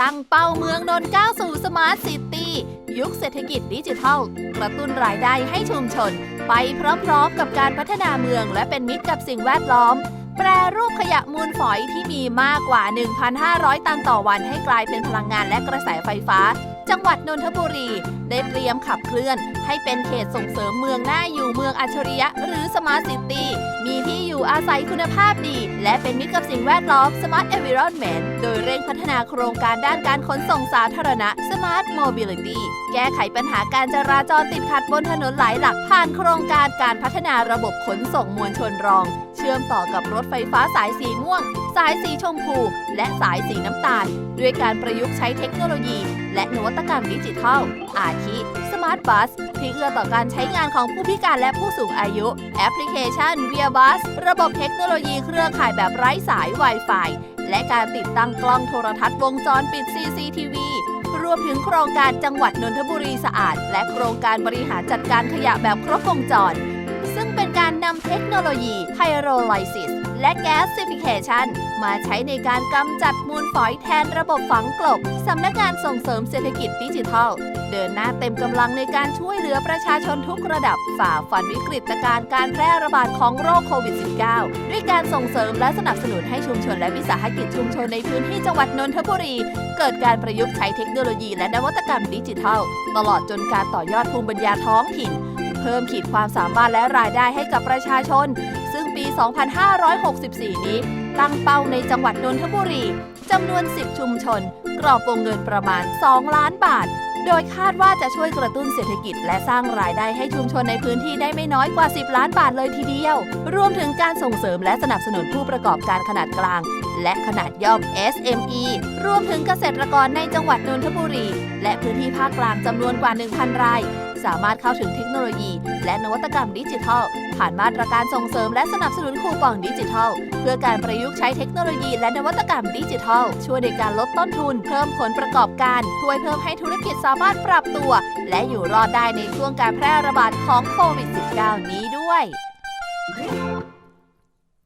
ตั้งเป้าเมืองนนท์ก้าวสู่สมาร์ทซิตี้ยุคเศรษฐกิจดิจิทัล กระตุ้นรายได้ให้ชุมชน ไปพร้อมๆกับการพัฒนาเมืองและเป็นมิตรกับสิ่งแวดล้อม แปรรูปขยะมูลฝอยที่มีมากกว่า 1,500 ตันต่อวันให้กลายเป็นพลังงานและกระแสไฟฟ้า จังหวัดนนทบุรี ได้เตรียมขับเคลื่อน ให้เป็นเขตส่งเสริมเมืองน่าอยู่เมืองอัจฉริยะ หรือสมาร์ทซิตี้ มีที่อยู่อาศัยคุณภาพดี และเป็นมิตรกับสิ่งแวดล้อม Smart Environment โดยเร่งพัฒนาโครงการด้านการขนส่งสาธารณะ Smart Mobility แก้ไขปัญหาการจราจรติดขัดบนถนนหลายหลักผ่านโครงการการพัฒนาระบบขนส่งมวลชนรอง ชื่อมต่อกับรถไฟฟ้าสายสีม่วง สายสีชมพู และสายสีน้ำตาล ด้วยการประยุกต์ใช้เทคโนโลยี และนวัตกรรมดิจิทัล อาทิ Smart Bus ที่เอื้อต่อการใช้งานของผู้พิการและผู้สูงอายุ แอปพลิเคชัน Via Bus ระบบเทคโนโลยีเครือข่ายแบบไร้สาย Wi-Fi และการติดตั้งกล้องโทรทัศน์วงจรปิด CCTV รวมถึงโครงการจังหวัดนนทบุรีสะอาด และโครงการบริหารจัดการขยะแบบครบวงจรำเทคโนโลยีไ y โรไลซิสและแก๊สซิฟิเคชันมาใช้ในการกำจัดมูลฝอยแทนระบบฝังกลบ สำนักงานส่งเสริมเศรษฐกิจดิจิทัล เดินหน้าเต็มกำลังในการช่วยเหลือประชาชนทุกระดับฝ่าฟันวิกฤตการการแพร่ระบาดของโรคโควิด -19 ด้วยการส่งเสริมและสนับสนุนให้ชุมชนและวิสาหกิจชุมชนในพื้นที่จังหวัดนนทบุรี เกิดการประยุกต์ใช้เทคโนโลยีและนวัตกรรมดิจิทัล ตลอดจนการต่อยอดภูมิปัญญาท้องถิ่น เพิ่มขีดความสามารถและรายได้ให้กับประชาชน ซึ่งปี 2564 นี้ ตั้งเป้าในจังหวัดนนทบุรีจำนวน 10 ชุมชน กรอบวงเงินประมาณ 2 ล้านบาท โดยคาดว่าจะช่วยกระตุ้นเศรษฐกิจ และสร้างรายได้ให้ชุมชนในพื้นที่ได้ไม่น้อยกว่า 10 ล้านบาทเลยทีเดียว รวมถึงการส่งเสริมและสนับสนุนผู้ประกอบการขนาดกลางและขนาดย่อม SME รวมถึงเกษตรกรในจังหวัดนนทบุรี และพื้นที่ภาคกลางจำนวนกว่า 1,000 ราย สามารถเข้าถึงเทคโนโลยี และนวัตกรรมดิจิทัล ผ่านมาตรการส่งเสริมและสนับสนุนคูปองดิจิทัล เพื่อการประยุกต์ใช้เทคโนโลยีและนวัตกรรมดิจิทัล ช่วยในการลดต้นทุน เพิ่มผลประกอบการช่วยเพิ่มให้ธุรกิจสามารถปรับตัว และอยู่รอดได้ในช่วงการแพร่ระบาดของโควิด -19 นี้ด้วย